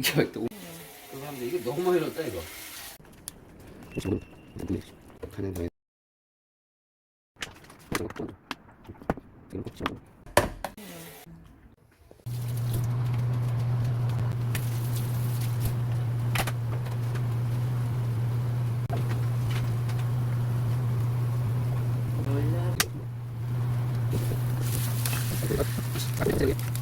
이게 또 그거 하는데 이게 너무 많이 넣었다 이거. 가는 거에 막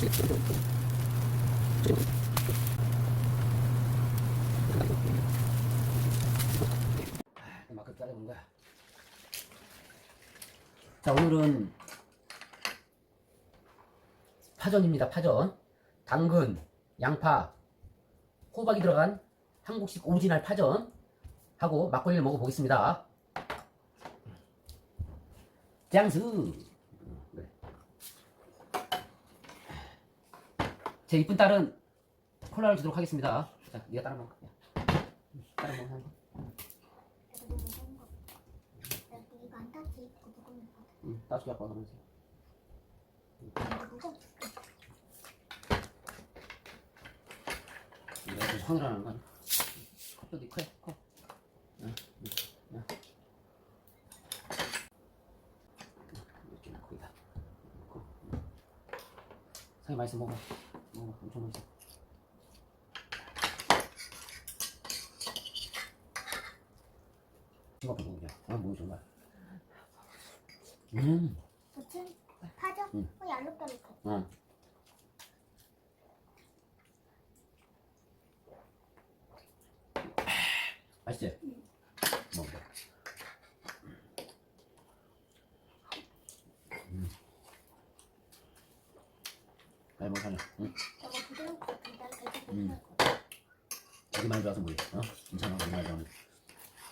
그 짜려본 거야. 자 오늘은 파전입니다. 파전. 당근, 양파, 호박이 들어간 한국식 오리지널 파전 하고 막걸리를 먹어보겠습니다. 짱수. 그래. 제 이쁜 딸은 콜라를 주도록 하겠습니다. 자, 네가 따라 먹어. 야. 따라 먹어. 응, 따줄게 아빠 그러면서. 내가 계속 확인을 하는 거 아니야? 컵도 네 커, 커. 응. 이렇게 넣고 거기다. 넣고. 맛있어 먹어. 먹어, 엄청 맛있어. 싱겁게 먹으냐? 아, 뭐 정말. 음, 무슨 파죠? 응. 어, 얄룩얄룩해. 어. 맛있지? 먹어. 음. 잘 먹어, 응. 저거 부드러울 것 같은데 되게 음. 부드러울 것 같아. 물이 많이 들어서 물이, 어? 괜찮아, 물이 많이 들어면.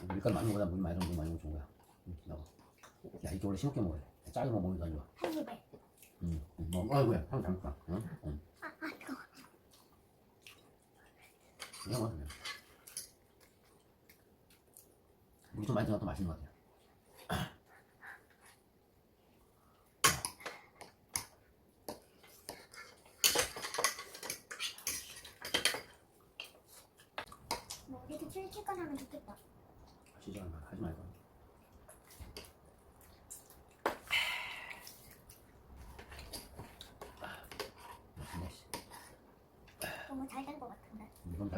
밀가루 많은 거보다 물이 많이 들어면 물 많이 먹으면 좋은 거야. 응, 먹어. 야, 이게 원래 싱겁게 먹어야 돼. 짜게 먹으면 몸이 안 좋아. 한 입에. 응, 응. 아이고야, 한번 담을까? 응? 응. 아, 아, 뜨거워. 그냥 먹어, 그냥. 물이 좀 많이 들어가 더 맛있는 것 같아요. 뭐 이렇게 칠칠건 하면 좋겠다. 시작 하지 말고. 맛있네, 씨. 너무 잘 된 것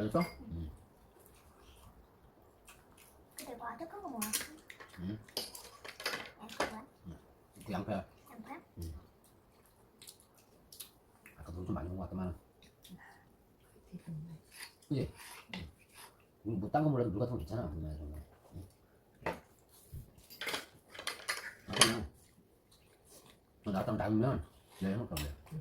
됐어? 응. 근데 뭐 아득한 거 뭐야? 응. 양파 뭐야? 그 양파야. 양파야? 아까 너좀 많이 것 같더만. 그지? 우리 뭐딴 거 몰라도 물 같은 거 괜찮아. 그냥 정말. 응. 아까는 너 나왔다면 남으면 내가 해놓을까 그래. 이거.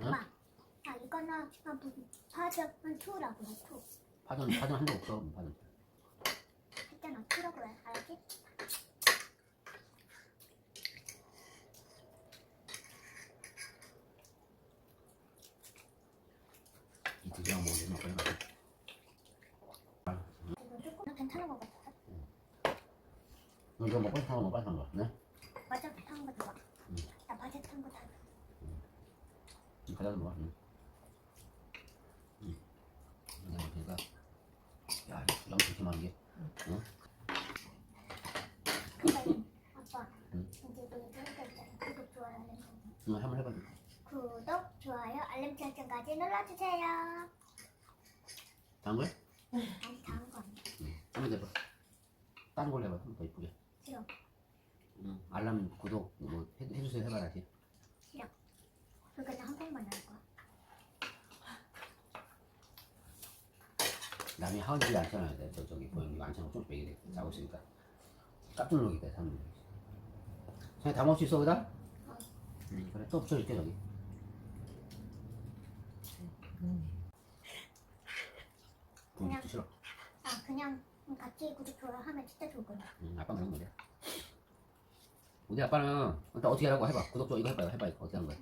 응? 엄마. 아, 이거는 아? 한 투라고 해, 투. 파전 파전 한 적 없어. 파전. 했잖아, 투라고 해. 알았지? 이 두개랑 먹으면 막걸리 맛있어. 이거 조금 괜찮은 것 같아. 너 이거 먹고 싶은 거 먹어 빨리 산 거. 네? 맞아, 탄거 좋아. 응. 나 바제 탄거 다. 이 과자도 먹어. 응. 응. 내가 그러니까 야, 이 주장 그렇게 많은 게. 응? 아빠, 응. 이제 했잖아. 그거 좋아하는 거. 응, 한번 해봐. 구독, 좋아요, 알림 설정까지 눌러주세요. 다음 거야? 아니 다음 거 아니야. 한번 해봐. 다른 걸로 해봐. 좀더 이쁘게. 싫어. 응. 알람 구독 뭐 해, 해주세요 해봐야지. 그거 그냥 한 번만 할 거야. 남이 하은지 안 쳐놔야 돼. 저 저기 보이는 거안 쳐놓고 좀 빼게 돼. 자고 있으니까 깜짝 놀라겠다 사람들. 그냥 다 먹을 수 있어? 어. 응 그래 또 붙여줄게 저기. 그냥- 분 싫어. 아 그냥 같이 구독, 좋아요 하면 진짜 좋을 거야. 응, 아빠 그런 거래. 우리 아빠는 일단 어떻게 하라고 해봐. 구독 좀 이거 해봐요. 해봐 이거 어떻게 하는 거야?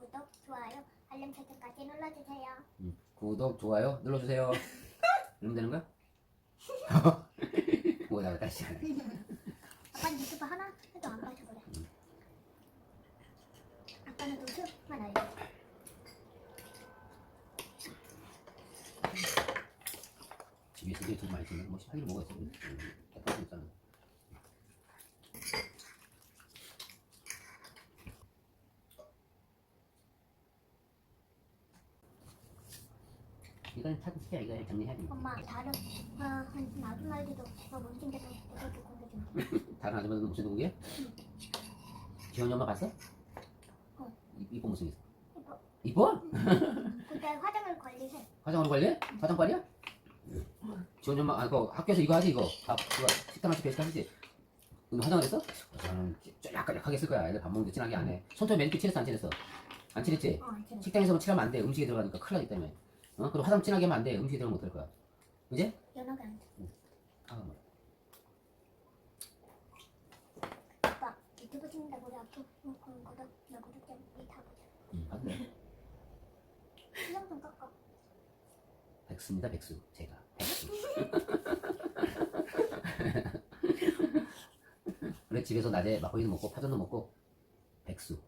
구독, 좋아요, 알림 설정까지 눌러주세요. 응. 구독 좋아요 눌러주세요. 이러면 되는 거야? 뭐다가 다시 하네. 아빠는 유튜브 하나 해도 안 봐서 그래. 아빠는 노트만 알려. 집에 있을 때돈 많이 쓰면 뭐 하긴 뭐가 있어. 응. 대판 있잖아. 이건 찾은 스피야 이거 정리해야 돼. 엄마 다른 아, 한 아줌마들도 뭐 못생겨서 내가 좀 공개 좀. 다른 아줌마들도 무슨 누구게? 지원이 엄마 봤어? 어. 이- 이뻐 무슨 있어? 이뻐. 이뻐? 그때 화장을 관리해. 화장으로 관리해? 화장빨이야? 지원이 엄마 아, 그 학교에서 이거 하지 이거 밥 그거 식당 같이 배식 하지? 너 화장을 했어? 저는 약간 약하게 했을 거야 애들 밥 먹는데 진하게 안 해 손톱에 매니큐어 칠했어 안 칠했어? 안 칠했지? 어, 이제 식당에서는 칠하면 안 돼 음식에 들어가니까 큰일 나기 때문에 어? 그리고 화장 진하게 하면 안 돼 음식에 들어가면 어떨 거야 그지? 연하게 안 돼. 아, 뭐. 아빠 유튜브 찍는다고 우리 앞으로 응, 그럼 구독, 나 구독자 우리 다 보자. 음, 봐도 돼 신경 좀 깎아. 백수입니다 백수 제가 백수 그래 집에서 낮에 막걸리도 먹고 파전도 먹고 백수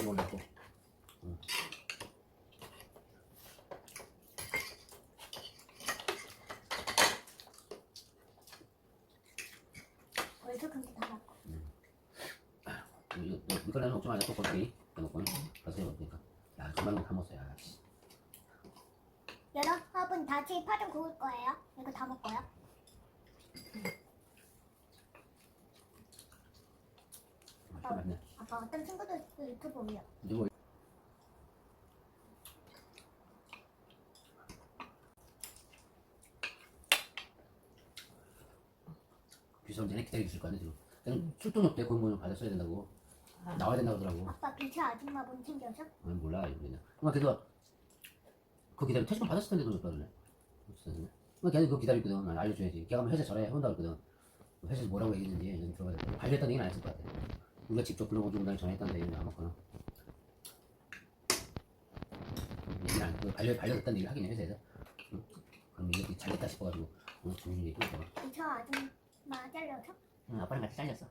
이거 먹고 응. 벌써 근데 다 먹고. 이거 이거 이거는 먹지 말자 또 볼게 해놓고 가서 해보니까 야 정말 다 먹었어 야 씨. 여러분 다시 파전 구울 거예요. 이거 다 먹고요. 아, 맛있네 아빠 어떤 친구들 유튜브 올려. 비서는 쟤네 기다리고 있을 거 아니야 지금 출동력 때 공무원 받았어야 된다고 나와야 된다고 하더라고. 아빠 비차 아줌마 분 챙겨줘? 아니 몰라 이거는 그만 그래서 그거 기다려 퇴직금 받았을 텐데 돈 줬다 그러네 그만 걔는 그거 기다리거든. 난 알려줘야지. 걔가 하면 회사 전화해 혼다 그러거든. 회사에서 뭐라고 얘기했는지 얘는 들어가야 돼 반려했다는 얘기는 안 했을 것 같아. 우리가 직접 불러가지고 날 전화했다는 얘기는 안 맞거나. 얘기는 안그 반려, 반려됐다는 얘기를 하긴 해 회사에서. 응? 그럼 이게 잘됐다 싶어가지고. 어, 정신이 있고 비차 아줌마 잘려서? 응, 아빠랑 같이 잘렸어.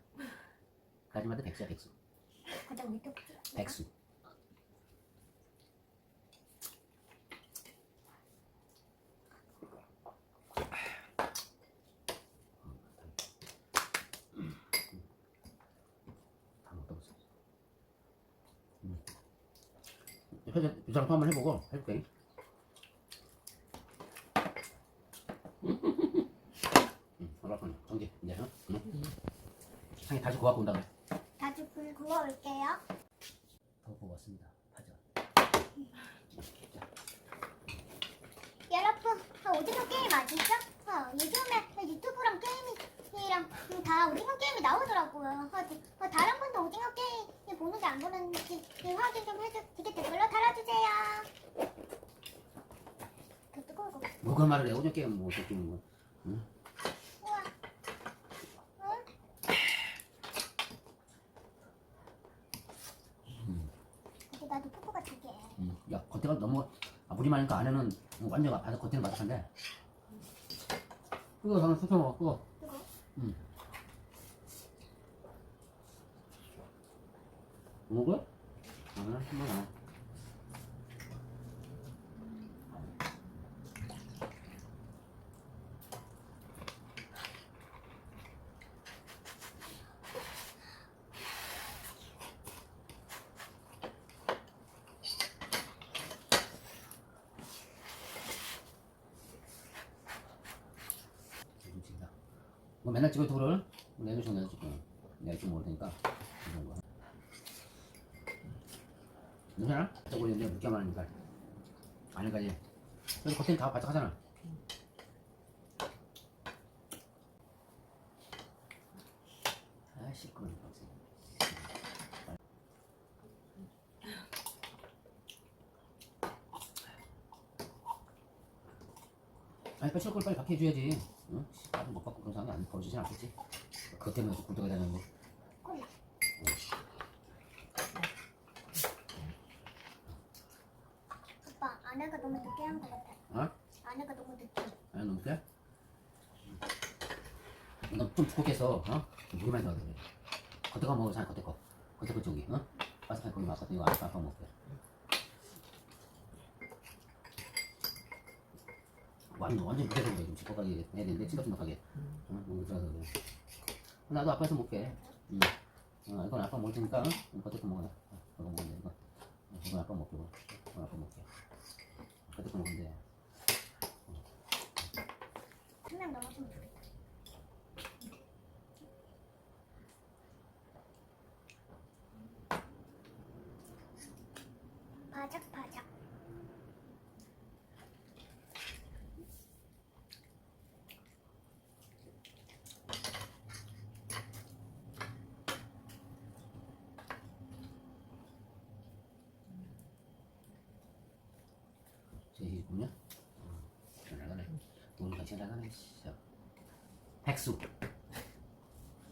그 아줌마도 백수야 백수 가장 찍어. 백수. 회전 유장 한번 해보고 해볼게. 응, 알았군. 정지 이제 어? 응? 상이 다시 고갖고 온다 그래. 다시 불 구워 올게요. 더 먹었습니다. 파전. 여러분, 아, 오징어 게임 아시죠? 어, 요즘에 유튜브랑 게임이랑 음, 다 오징어 게임이 나오더라고요. 어, 지- 어, 다른 분도 오징어 게임 보는지 안 보는지 확인 좀 해주시게 댓글로 달아주세요. 그 거. 뭐 그런 말을 해. 오징어 게임 뭐 어떻게 뭐. 우와. 응? 근데 나도 포코가 두 개. 음. 야 겉에가 너무 아, 물이 많으니까 안에는 완전 바삭 겉에는 바삭한데. 그거 저는 먹어. 그거. 뜨거. 먹어? 아, 한번 안. 맨날 찍어 도를 찍고 내일 좀 먹을 테니까. 이런 거. 괜찮아? 저거 이제 늦게 말하니까. 안에까지 그래서 겉에 다 바짝하잖아. 아 시끄러워 박스 아니 빨리 걸 빨리 밖에 해줘야지 응? 씨, 나도 못 받고 그런 사람이 안 벌어지진 않겠지 그것 때문에 다녔는데 콜라. 오빠 안에가 너무 느끼한 것 같아. 어? 안에가 너무 느끼. 아니 너무 돼? 너좀 두껍겠어 어? 좀 물이 많이 들어가서 그래 겉에 거 먹어 잘 겉에 거 겉에 거 저기 어? 바삭한 거기 맛있어 이거 아빠 먹게 완전 완전 그래 좀 찌꺼가게 해야 되는데 찌꺼찐덕하게. 어? 너무 들어가서 그래 나도 아빠에서 먹게. 응. 어, 이건 아빠 먹을 테니까 응? 겉에 거 먹어 어, 이거 먹으면 돼 이거. 어, 이건 아빠 먹고 이건 아빠 먹게. 거 먹으면 돼. 한명 넘었으면 좋겠다. 바삭바삭. 제 보면 잘 나가네. 돈이 같이 나가네. 진짜. 백수.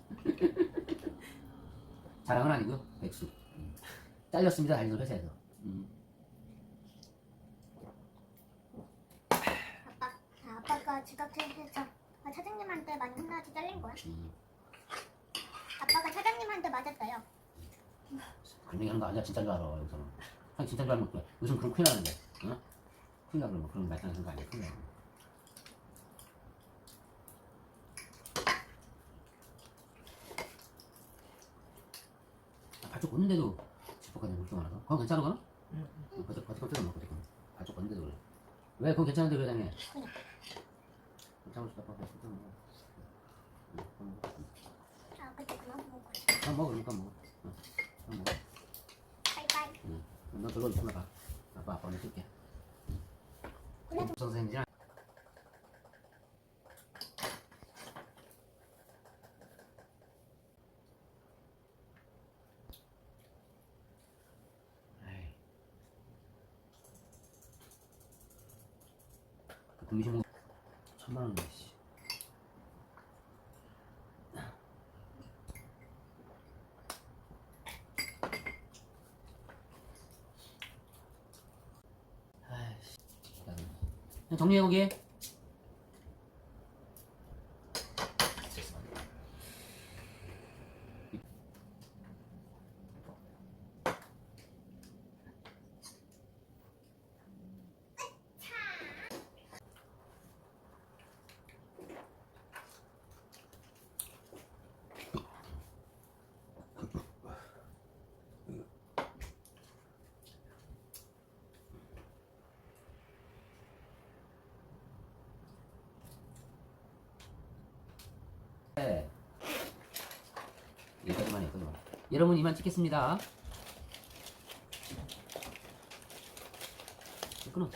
자랑은 아니고요. 백수. 음. 잘렸습니다. 달리는 회사에서. 음. 아빠, 아, 아빠가 지각해서 아, 사장님한테 많이 혼나서 잘린 거야? 음. 아빠가 사장님한테 맞았어요. 그런 얘기 하는 거 아니야. 진짜인 줄 알아. 여기서는. 아니 진짜인 줄 알면 어떡해. 요즘 그런 큰일 나는데. 어? 나 그러면 그런 말씀하시는 거. 큰일 나. 아, 발쪽 걷는데도 지퍼까지 물기 많아서. 그건 괜찮아 그건? 응. 응, 겉에 겉에 겉에 먹고 거. 발쪽 걷는데도 그래. 왜 그건 괜찮은데 왜 당해? 그냥. 먹어. 응, 그럼 먹어. 아, 그때 그만. 그럼 먹어. 그러니까 먹어. 응, 그럼 먹어. 바이바이. 너 저거 있으면 가. 아빠 아빠 오늘 쓸게. 그래도 선생님이랑 에이. 그 등심 먹 천만 원이네 씨. 아이씨. 그냥 정리해. 네. 여기까지만 해, 여기까지만. 여러분 이만 찍겠습니다. 끊어.